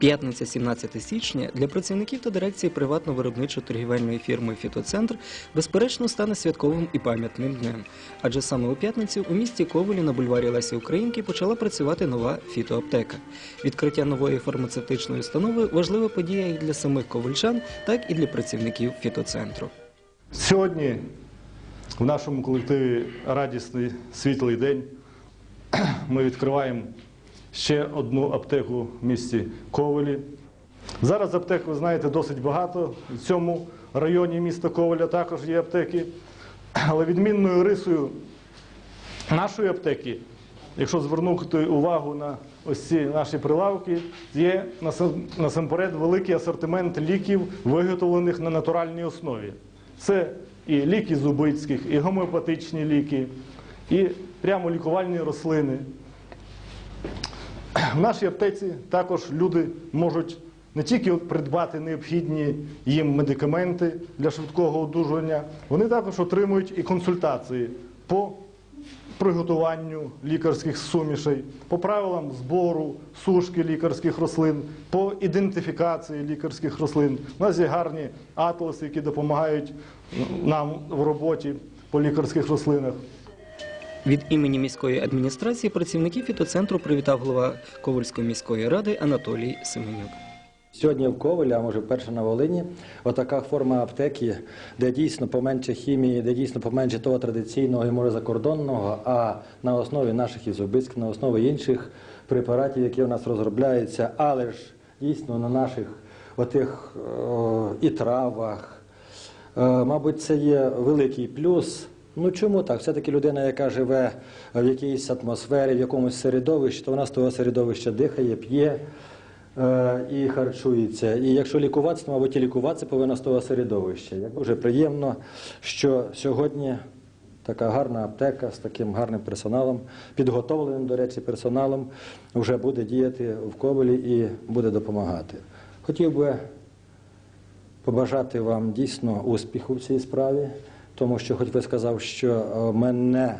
П'ятниця 17 січня для працівників та дирекції приватно-виробничо-торгівельної фірми Фітоцентр безперечно стане святковим і пам'ятним днем. Адже саме у п'ятницю у місті Ковелі на бульварі Лесі Українки почала працювати нова фітоаптека. Відкриття нової фармацевтичної установи важлива подія як для самих ковальчан, так і для працівників фітоцентру. Сьогодні в нашому колективі радісний світлий день. Ми відкриваємо ще одну аптеку в місті Ковелі. Зараз аптек, ви знаєте, досить багато. В цьому районі міста Ковеля також є аптеки. Але відмінною рисою нашої аптеки, якщо звернути увагу на ось ці наші прилавки, є насамперед великий асортимент ліків, виготовлених на натуральній основі. Це і ліки зубицьких, і гомеопатичні ліки, і прямо лікувальні рослини. В нашій аптеці також люди можуть не тільки придбати необхідні їм медикаменти для швидкого одужання, вони також отримують і консультації по приготуванню лікарських сумішей, по правилам збору, сушки лікарських рослин, по ідентифікації лікарських рослин. У нас є гарні атласи, які допомагають нам в роботі по лікарських рослинах. Від імені міської адміністрації працівників фітоцентру привітав голова Ковальської міської ради Анатолій Семенюк. Сьогодні в Ковелі, а може вперше на Волині, отака форма аптеки, де дійсно поменше хімії, де дійсно поменше того традиційного і може закордонного, а на основі наших ізобицьких, на основі інших препаратів, які у нас розробляються, але ж дійсно на наших отих о, і травах. Е, Мабуть, це є великий плюс. Ну чому так? Все-таки людина, яка живе в якійсь атмосфері, в якомусь середовищі, то вона з того середовища дихає, п'є е, і харчується. І якщо лікуватися, то, мабуть, і лікуватися повинна з того середовища. Як дуже приємно, що сьогодні така гарна аптека з таким гарним персоналом, підготовленим, до речі, персоналом, вже буде діяти в Ковелі і буде допомагати. Хотів би побажати вам дійсно успіху в цій справі, тому що, хоч ви сказав, що е, ми не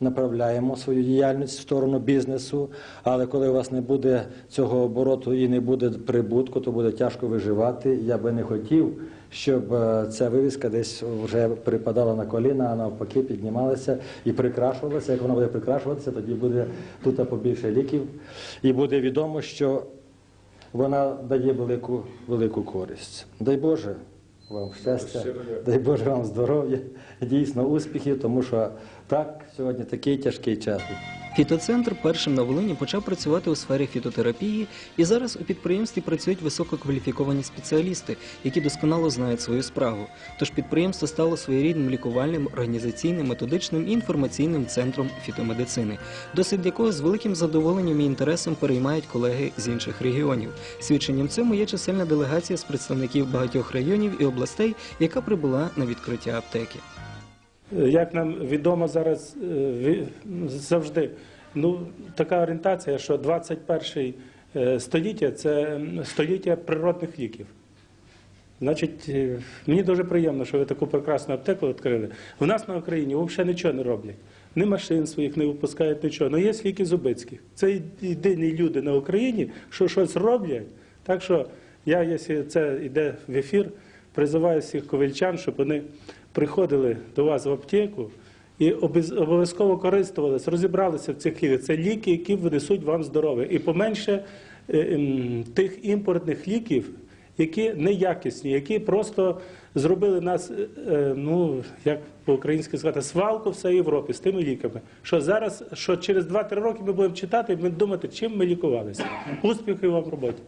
направляємо свою діяльність в сторону бізнесу, але коли у вас не буде цього обороту і не буде прибутку, то буде тяжко виживати. Я би не хотів, щоб е, ця вивіска десь вже припадала на коліна, а навпаки піднімалася і прикрашувалася. Як вона буде прикрашуватися, тоді буде тут побільше ліків, і буде відомо, що вона дає велику, велику користь. Дай Боже вам щастя, дай Боже вам здоров'я, дійсно успіхів, тому що так, сьогодні такий тяжкий час. Фітоцентр першим на Волині почав працювати у сфері фітотерапії, і зараз у підприємстві працюють висококваліфіковані спеціалісти, які досконало знають свою справу. Тож підприємство стало своєрідним лікувальним, організаційним, методичним і інформаційним центром фітомедицини, досвід якого з великим задоволенням і інтересом переймають колеги з інших регіонів. Свідченням цьому є чисельна делегація з представників багатьох районів і областей, яка прибула на відкриття аптеки. Як нам відомо зараз е, завжди, ну така орієнтація, що 21 е, століття це століття природних ліків. Значить, е, мені дуже приємно, що ви таку прекрасну аптеку відкрили. У нас на Україні взагалі нічого не роблять. Ні машин своїх не випускають нічого. Ну є ліки Зубицьких. Це єдині люди на Україні, що щось роблять. Так що я, якщо це йде в ефір, призиваю всіх ковальчан, щоб вони приходили до вас в аптеку і обов'язково користувалися, розібралися в цих ліках. Це ліки, які внесуть вам здоров'я. І поменше е, ем, тих імпортних ліків, які неякісні, які просто зробили нас, е, е, ну як по-українськи сказати, свалку всієї Європи з тими ліками. Що зараз, що через 2-3 роки ми будемо читати і будемо думати, чим ми лікувалися. Успіхів вам в роботі.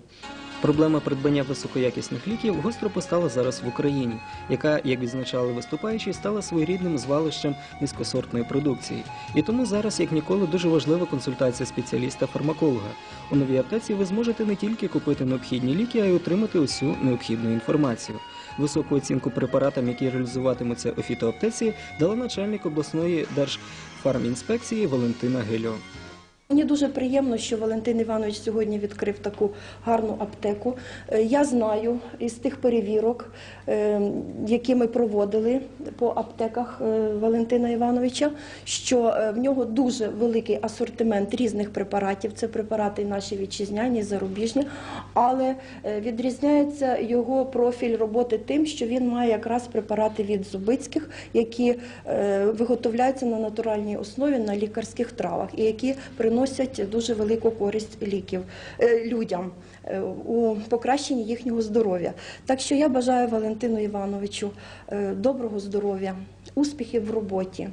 Проблема придбання високоякісних ліків гостро постала зараз в Україні, яка, як відзначали виступаючі, стала своєрідним звалищем низькосортної продукції. І тому зараз, як ніколи, дуже важлива консультація спеціаліста-фармаколога. У новій аптеці ви зможете не тільки купити необхідні ліки, а й отримати усю необхідну інформацію. Високу оцінку препаратам, які реалізуватимуться у фітоаптеці, дала начальник обласної держфармінспекції Валентина Гельо. Мені дуже приємно, що Валентин Іванович сьогодні відкрив таку гарну аптеку. Е, Я знаю із тих перевірок, е, які ми проводили по аптеках е, Валентина Івановича, що в нього дуже великий асортимент різних препаратів. Це препарати наші вітчизняні, зарубіжні, але відрізняється його профіль роботи тим, що він має якраз препарати від Зубицьких, які виготовляються на натуральній основі на лікарських травах і які приносять дуже велику користь ліків е, людям е, у покращенні їхнього здоров'я. Так що я бажаю Валентину Івановичу е, доброго здоров'я, успіхів в роботі,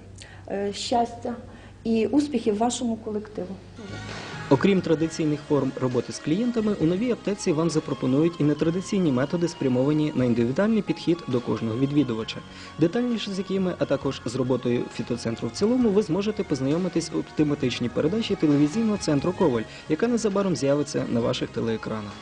щастя і успіхів вашому колективу. Окрім традиційних форм роботи з клієнтами, у новій аптеці вам запропонують і нетрадиційні методи, спрямовані на індивідуальний підхід до кожного відвідувача. Детальніше з якими, а також з роботою фітоцентру в цілому, ви зможете познайомитись у тематичній передачі телевізійного центру Коваль, яка незабаром з'явиться на ваших телеекранах.